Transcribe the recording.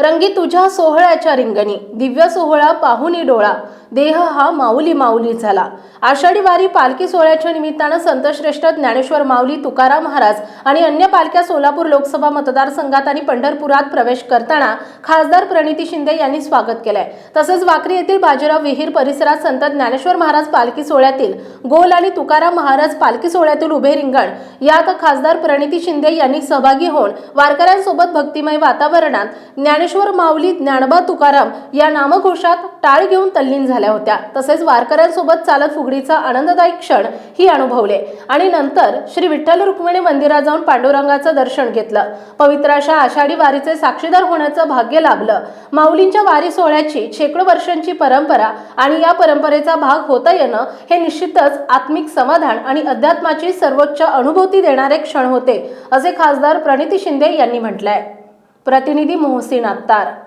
रंगी तुझ्या सोहळ्याच्या रिंगणी. दिव्य सोहळा पाहुनी डोळा. देह हा माऊली माऊली झाला. आषाढी वारी पालखी सोहळ्याच्या निमित्तानं संतश्रेष्ठ ज्ञानेश्वर माऊली तुकाराम महाराज आणि अन्य पालख्या सोलापूर लोकसभा मतदारसंघात आणि पंढरपुरात प्रवेश करताना खासदार प्रणिती शिंदे यांनी स्वागत केलंय. तसंच वाकरी येथील बाजीराव विहीर परिसरात संत ज्ञानेश्वर महाराज पालखी सोहळ्यातील गोल आणि तुकाराम महाराज पालखी सोहळ्यातील उभे रिंगण यात खासदार प्रणिती शिंदे यांनी सहभागी होऊन वारकऱ्यांसोबत भक्तिमय वातावरणात ज्ञानेश्वर माऊली ज्ञानबा तुकाराम या नामघोषात टाळ घेऊन तल्लीन झाल्या होत्या. तसेच वारकऱ्यांसोबत चालत फुगडीचा आनंददायी क्षण ही अनुभवले. आणि नंतर श्री विठ्ठल रुक्मिणी मंदिरात जाऊन पांडुरंगाचं दर्शन घेतलं. पवित्र अशा आषाढी वारीचे साक्षीदार होण्याचं भाग्य लाभलं. माऊलींच्या वारी सोहळ्याची शेकडो वर्षांची परंपरा आणि या परंपरेचा भाग होता येणं हे निश्चितच आत्मिक समाधान आणि अध्यात्माची सर्वोच्च अनुभूती देणारे क्षण होते असे खासदार प्रणिती शिंदे यांनी म्हटलंय. प्रतिनिधी मोहसिन अत्तार